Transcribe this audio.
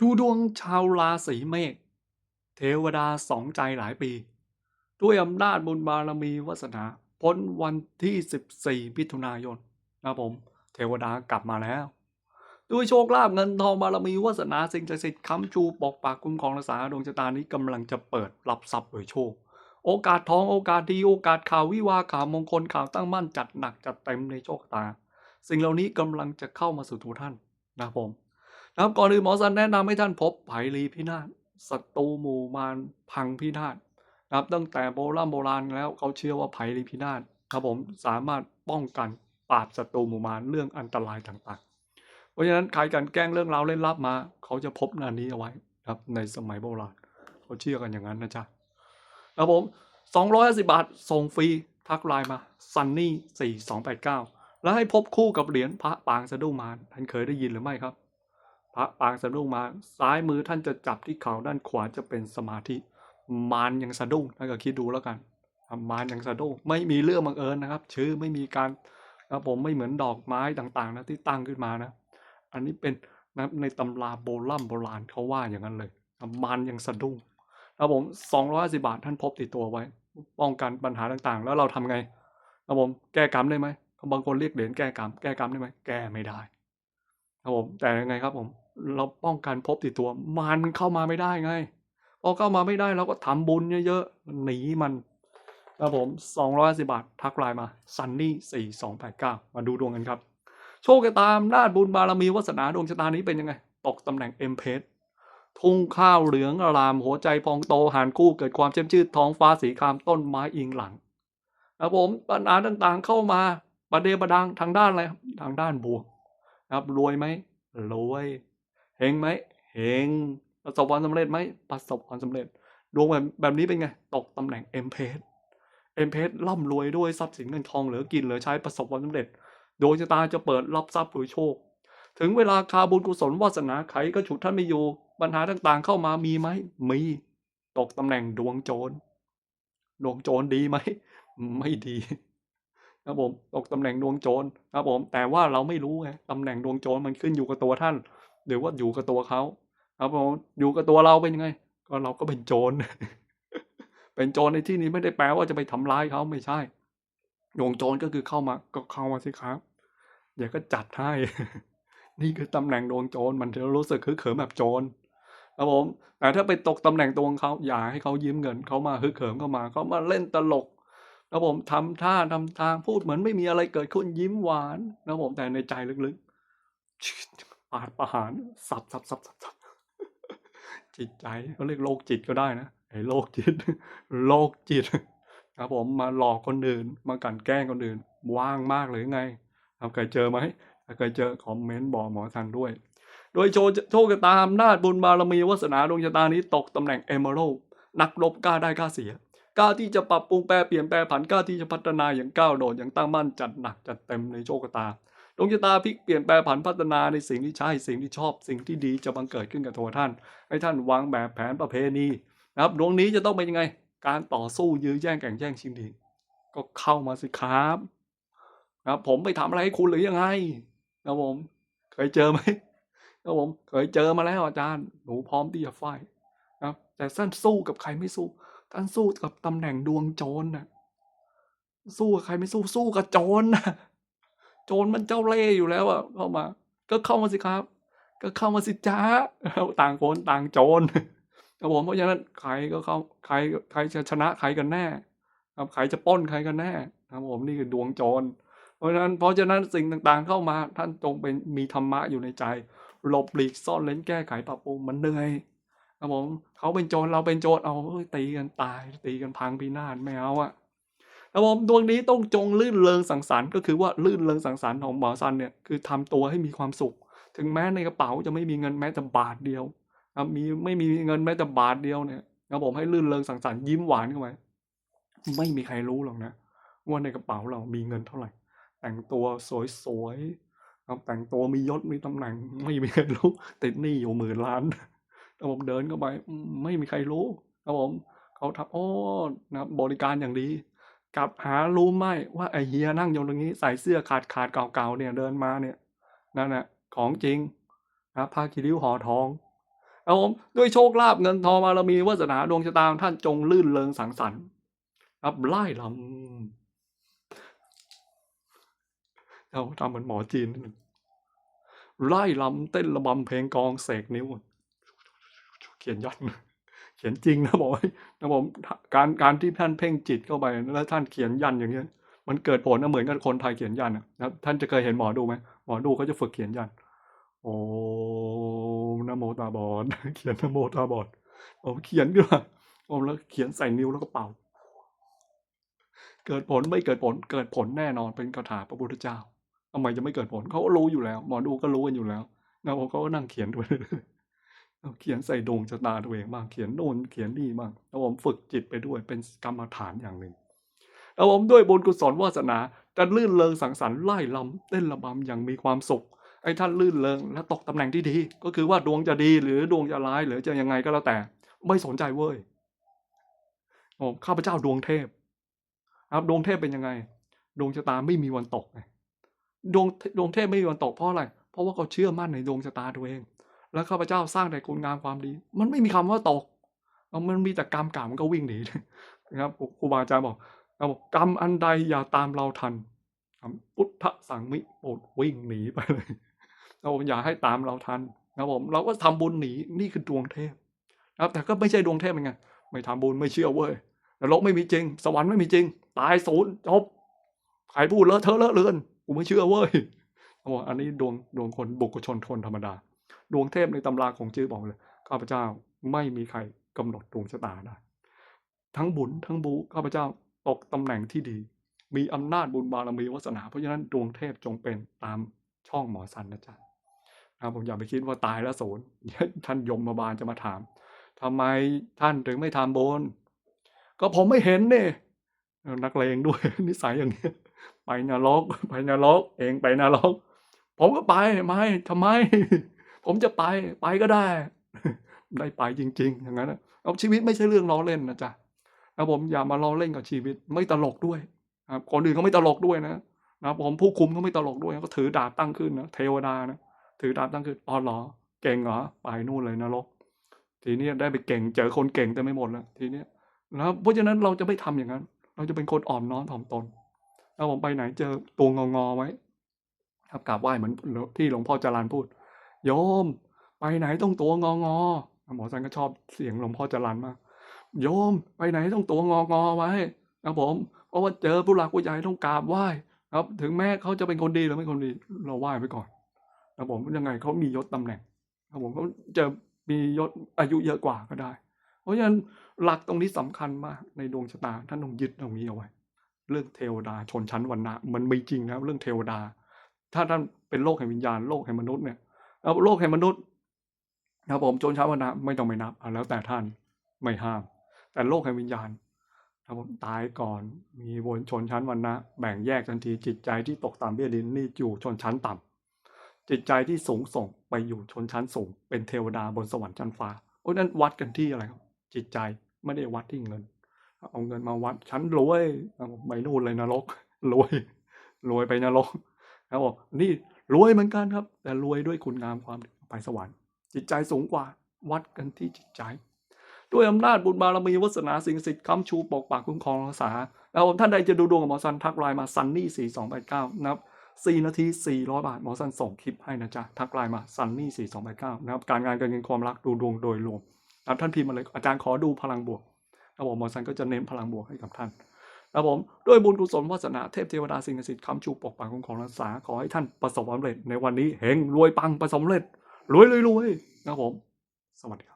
ดูดวงชาวราศีเมษเทวดาสองใจหลายปี ด้วยอำนาจบุญบารมีวาสนา พ้นวันที่ 14มิถุนายนนะผม เทวดากลับมาแล้ว ด้วยโชคลาภเงินทองบารมีวาสนาสิ่งศักดิ์สิทธิ์ค้ำชูปกปักคุ้มครองรักษาดวงชะตานี้กำลังจะเปิดรับทรัพย์โดยโชค โอกาสทองโอกาสดีโอกาสข่าววิวาข่าวมงคลข่าวตั้งมั่นจัดหนักจัดเต็มในโชคตา สิ่งเหล่านี้กำลังจะเข้ามาสู่ตัวท่านนะผม นะครับก่อนอื่นหมอสันแนะนำให้ท่านพบไผ่ลีพินาศศัตรูหมู่มารพังพินาศนะครับตั้งแต่โบราณโบราณแล้วเขาเชื่อว่าไผ่ลีพินาศครับผมสามารถป้องกันปราบศัตรูหมู่มารเรื่องอันตรายต่างๆ เพราะฉะนั้นใครกันแกล้งเรื่องราวเล่นลับมา เขาจะพบนานี้เอาไว้ครับในสมัยโบราณเขาเชื่อกันอย่างนั้นนะจ๊ะครับผม250 บาทส่งฟรีทักไลน์มา sunny 4289 แล้วให้พบคู่กับเหรียญพระปางสะดุ้งมารท่านเคยได้ยินหรือไม่ครับ พระปางสะดุ้งมา ซ้ายมือท่านจะจับที่เข่าด้านขวาจะเป็นสมาธิ มารยังสะดุ้งท่านก็คิดดูแล้วกันมารยังสะดุ้งไม่มีเรื่องบังเอิญนะครับ ชื่อไม่มีการครับผมไม่เหมือนดอกไม้ต่างๆนะที่ตั้งขึ้นมานะ อันนี้เป็นนะในตำราโบราณโบราณเขาว่าอย่างนั้นเลยมารยังสะดุ้งครับผมสองร้อยสิบาทท่านพบติดตัวไว้ ป้องกันปัญหาต่างๆ แล้วเราทำไงครับผมแก้กรรมได้ไหมบางคนเรียกเหรียญแก้กรรมแก้กรรมได้ไหมแก้ไม่ได้ครับผมแต่ยังไงครับผม เราป้องกันพบติดตัวมารมันเข้ามาไม่ได้ไงพอเข้ามาไม่ได้เราก็ทำบุญเยอะๆหนีมันครับผมสองร้อยสิบาททักไลน์มาซันนี่สี่สองแปดเก้ามาดูดวงกันครับ โชคตาอำนาจบุญบารมีวาสนาดวงชะตานี้เป็นยังไง ตกตำแหน่งเอ็มเพสทุ่งข้าวเหลืองอาราม หัวใจพองโตหานคู่เกิดความเชื่มชื่นท้องฟ้าสีครามต้นไม้อิงหลังครับผมปัญหาต่างๆเข้ามาประเดประดังทางด้านอะไรทางด้านบวกครับรวยไหมรวย เฮงไหมเฮงประสบความสำเร็จไหมประสบความสำเร็จ ดวงแบบแบบนี้เป็นไง ตกตำแหน่งเอ็มเพสเอ็มเพสร่ำรวยด้วยทรัพย์สินเงินทองเหลือกินเหลือใช้ประสบความสำเร็จดวงชะตาจะเปิดรับทรัพย์โดยโชค ถึงเวลาคาบุญกุศลวาสนาไขก็ฉุดท่านไม่อยู่ปัญหาต่างๆเข้ามามีไหมมี ตกตำแหน่งดวงโจร ดวงโจรดีไหม ไม่ดีครับผมตกตำแหน่งดวงโจรครับผม แต่ว่าเราไม่รู้ไงตำแหน่งดวงโจรมันขึ้นอยู่กับตัวท่าน หรือว่าอยู่กับตัวเขาครับผมอยู่กับตัวเราเป็นยังไง ก็เราก็เป็นโจร เป็นโจรในที่นี้ไม่ได้แปลว่าจะไปทำร้ายเขาไม่ใช่ดวงโจรก็คือเข้ามา ก็เข้ามาสิครับ เดี๋ยวก็จัดให้ นี่คือตำแหน่งดวงโจรมันจะรู้สึกฮึกเหิมแบบโจรครับผมแต่ถ้าไปตกตำแหน่งตัวของเขาอย่าให้เขายิ้มเงินเขามาฮึกเหิมเข้ามาเขามาเล่นตลกครับผมทำท่าทำทางพูดเหมือนไม่มีอะไรเกิดขึ้นยิ้มหวานนะครับผมแต่ในใจลึกๆ ปาดประหารสับสับสับสับสับจิตใจเขาเรียกโรคจิตก็ได้นะไอ้โรคจิตโรคจิตครับผมมาหลอกคนอื่น มากันแกล้งคนอื่น ว่างมากเลยไงครับเคยเจอไหมถ้าเคยเจอคอมเมนต์บอกหมอทันด้วย โดยโชว์โชคชะตาอำนาจบุญบารมีวาสนาดวงชะตานี้ตกตำแหน่งเอเมอรัลนักรบกล้าได้กล้าเสียกล้าที่จะปรับปรุงแปรเปลี่ยนแปลผันกล้าที่จะพัฒนาอย่างก้าวโดดอย่างตั้งมั่นจัดหนักจัดเต็มในโชคชะตา ดวงชะตาพลิกเปลี่ยนแปลผันพัฒนาในสิ่งที่ใช่สิ่งที่ชอบ สิ่งที่ดีจะบังเกิดขึ้นกับตัวท่าน ให้ท่านวางแบบแผนประเพณีนะครับดวงนี้จะต้องเป็นยังไง การต่อสู้ยื้อแย่งแข่งแย่งชิงดี ก็เข้ามาสิครับนะครับผมไปทำอะไรให้คุณหรือยังไงครับผม เคยเจอไหมครับผมเคยเจอมาแล้วอาจารย์ หนูพร้อมที่จะไฟท์นะครับแต่ท่านสู้กับใครไม่สู้ท่านสู้กับตำแหน่งดวงโจรนะสู้กับใครไม่สู้สู้กับโจรนะ โจรมันเจ้าเล่ห์อยู่แล้วอะเข้ามา ก็เข้ามาสิครับ ก็เข้ามาสิจ้าต่างคนต่างโจรครับผมเพราะฉะนั้นใครก็เข้าใครใครจะชนะใครกันแน่ ครับใครจะป้นใครกันแน่ครับผมนี่คือดวงโจรเพราะฉะนั้นเพราะฉะนั้นสิ่งต่างๆเข้ามาท่านจงเป็นมีธรรมะอยู่ในใจหลบหลีกซ่อนเล้นแก้ไขปรับปรุงมันเหนื่อยครับผมเขาเป็นโจรเราเป็นโจรเอาเอ้ยตีกันตาย ตีกันพังพินาศไม่เอาอะ ครับผมดวงนี้ต้องจงลื่นเริงสังสรรค์ก็คือว่าลื่นเริงสังสรรค์ของหมอซันเนี่ยคือทำตัวให้มีความสุข ถึงแม้ในกระเป๋าจะไม่มีเงินแม้แต่บาทเดียวครับมีไม่มีเงินแม้แต่บาทเดียวเนี่ยครับผมให้ลื่นเริงสังสรรค์ยิ้มหวานเข้าไปไม่มีใครรู้หรอกนะว่าในกระเป๋าเรามีเงินเท่าไหร่ แต่งตัวสวยๆครับแต่งตัวมียศมีตำแหน่ง ไม่มีใครรู้ติดหนี้อยู่หมื่นล้านครับผมเดินเข้าไปไม่มีใครรู้ครับผมเขาทำโอ้นะบริการอย่างดี กลับหารู้ไหมว่าไอเฮียนั่งอยู่ตรงนี้ใส่เสื้อขาดขาดเก่าๆเนี่ยเดินมาเนี่ยนั่นแหละของจริงนะครับผ้าคีริ้วห่อทองครับผมด้วยโชคลาภเงินทองบารมีวาสนาดวงชะตาของท่านจงลื่นเริงสังสรรค์ครับไล่ลำเราทำเหมือนหมอจีนนิดนึงไล่ลำเต้นระบำเพลงกองเสกนิ้ว เขียนยัน เขียนจริงนะบอกให้นะผมการการที่ท่านเพ่งจิตเข้าไปแล้วท่านเขียนยันอย่างเงี้มันเกิดผลนะเหมือนกับคนไทยเขียนยันนะท่านจะเคยเห็นหมอดูไหมหมอดูเขาจะฝึกเขียนยัน โอ้นโมตาบอดเขียนนโมตาบอดโอเขียนขึ้นมาโอ้แล้วเขียนใส่นิ้วแล้วก็เป่า เกิดผลไม่เกิดผลเกิดผลแน่นอนเป็นคาถาพระพุทธเจ้าทำไมจะไม่เกิดผลเขารู้อยู่แล้ว หมอดูก็รู้กันอยู่แล้วนะผมเขาก็นั่งเขียนด้วย เขียนใส่ดวงชะตาตัวเองบ้างเขียนโน่นเขียนนี่บ้างแล้วผมฝึกจิตไปด้วยเป็นกรรมฐานอย่างหนึ่งแล้วผมด้วยบุญกุศลวาสนาจะลื่นเริงสังสรรค์ไล่ลำเต้นระบำอย่างมีความสุขไอ้ท่านลื่นเริงและตกตำแหน่งที่ดี ก็คือว่าดวงจะดีหรือดวงจะร้ายหรือจะยังไงก็แล้วแต่ ไม่สนใจเว้ยโอ้ข้าพเจ้าดวงเทพ ครับดวงเทพเป็นยังไง ดวงชะตาไม่มีวันตกไงดวงดวงเทพไม่มีวันตกเพราะอะไร เพราะว่าเขาเชื่อมั่นในดวงชะตาตัวเอง แล้วข้าพเจ้าสร้างแต่คุณงามความดี มันไม่มีคำว่าตกมันมีแต่กรรมเก่ามันก็วิ่งหนีนะครับครูบาอาจารย์บอกครับอกกรรมอันใดอย่าตามเราทันพุทธสังมิโปรดวิ่งหนีไปเลยเราอย่าให้ตามเราทันนะครับผมเราก็ทำบุญหนีนี่คือดวงเทพนะครับ แต่ก็ไม่ใช่ดวงเทพเป็นไงไม่ทำบุญไม่เชื่อเว้ยนรกไม่มีจริง สวรรค์ไม่มีจริง ตายศูนย์จบใครพูดเลอะเทอะเลอะเลือนกูไม่เชื่อเว้ยเขาบอกอันนี้ดวงดวงคนบุคคลชนคนธรรมดา ดวงเทพในตำราของจื้อบอกเลยข้าพเจ้าไม่มีใครกำหนดดวงชะตาได้ทั้งบุญทั้งบูข้าพเจ้าตกตำแหน่งที่ดี มีอำนาจบุญบารมีวาสนา เพราะฉะนั้นดวงเทพจงเป็นตามช่องหมอสันนะจ๊ะนะผมอย่าไปคิดว่าตายแล้วศูนท่านยมมาบาลจะมาถามทำไมท่านถึงไม่ทำบุญก็ผมไม่เห็นเนี่ยนักเลงด้วยนิสัยอย่างนี้ไปนรกไปนรกเองไปนรกผมก็ไปไม่ทำไม ผมจะไปไปก็ได้ ได้ไปจริง ๆ อย่างนั้นเอาชีวิตไม่ใช่เรื่องล้อเล่นนะจ๊ะนะผมอย่ามาล้อเล่นกับชีวิตไม่ตลกด้วยครับคนอื่นก็ไม่ตลกด้วยนะนะผมผู้คุมก็ไม่ตลกด้วยก็ถือดาบตั้งขึ้นนะเทวดานะถือดาบตั้งขึ้นอ๋อเหรอ เก่งเหรอไปนู่นเลยนรกทีนี้ได้ไปเก่งเจอคนเก่งแต่ไม่หมดแล้วทีนี้ยแล้วเพราะฉะนั้นเราจะไม่ทำอย่างนั้น เราจะเป็นคนอ่อนน้อมถ่อมตนถ้าผมไปไหนเจอตัวงองอไว้ ครับกราบไหว้เหมือนที่หลวงพ่อจารันพูด โยม ไปไหนต้องตัวงองอหมอสันก็ชอบเสียงหลวงพ่อจรันมาก โยม ไปไหนต้องตัวงองอไว้ครับผม เพราะว่าเจอผู้หลักผู้ใหญ่ต้องกราบไหว้ ครับ ถึงแม้เขาจะเป็นคนดีหรือไม่คนดี เราไหว้ไปก่อนครับผมยังไงเขามียศตำแหน่งครับผมเขาจะมียศอายุเยอะกว่าก็ได้ เพราะฉะนั้นหลักตรงนี้สำคัญมากในดวงชะตาท่านต้องยึดตรงนี้เอาไว้ เรื่องเทวดาชนชั้นวรรณะมันมีจริงนะเรื่องเทวดา ถ้าท่านเป็นโลกแห่งวิญญาณโลกแห่งมนุษย์เนี่ย แล้วโลกแห่งมนุษย์นะครับผมชนชั้นวรรณะไม่ต้องไปนับเอะแล้วแต่ท่านไม่ห้าม แต่โลกแห่งวิญญาณนะครับผมตายก่อนมีวนชนชั้นวรรณะแบ่งแยกทันทีจิตใจที่ตกต่ำเบี้ยดินนี่อยู่ชนชั้นต่ำจิตใจที่สูงส่งไปอยู่ชนชั้นสูง เป็นเทวดาบนสวรรค์ชั้นฟ้าเพราะนั้นวัดกันที่อะไรครับ จิตใจไม่ได้วัดที่เงิน เอาเงินมาวัดชั้นรวยไปนู่นเลยนรกรวยรวยไปนรกครับบอกนี่ รวยเหมือนกันครับ แต่รวยด้วยคุณงามความดีไปสวรรค์ จิตใจสูงกว่าวัดกันที่จิตใจ ด้วยอำนาจบุญบารมีวาสนาสิ่งศักดิ์สิทธิ์ค้ำชูปกปักคุ้มครองรักษาแล้วผมท่านใดจะดูดวงกับหมอซันทักไลน์มาซันนี่สี่สองแปดเก้านะครับสี่นาทีสี่ร้อยบาทหมอซันส่งคลิปให้นะจ๊ะทักไลน์มาซันนี่สี่สองแปดเก้านะครับการงานการเงินความรักดูดวงโดยรวมนะท่านพิมพ์มาเลยอาจารย์ขอดูพลังบวกแล้วผมหมอซันก็จะเน้นพลังบวกให้กับท่าน ครับผมด้วยบุญกุศลวาสนาเทพเทวดาสิ่งศักดิ์สิทธิ์คำชูปกปักคุ้มครองรักษาขอให้ท่านประสบความสำเร็จในวันนี้เฮงรวยปังประสบความสำเร็จรวยรวยรวยนะครับผม สวัสดีครับ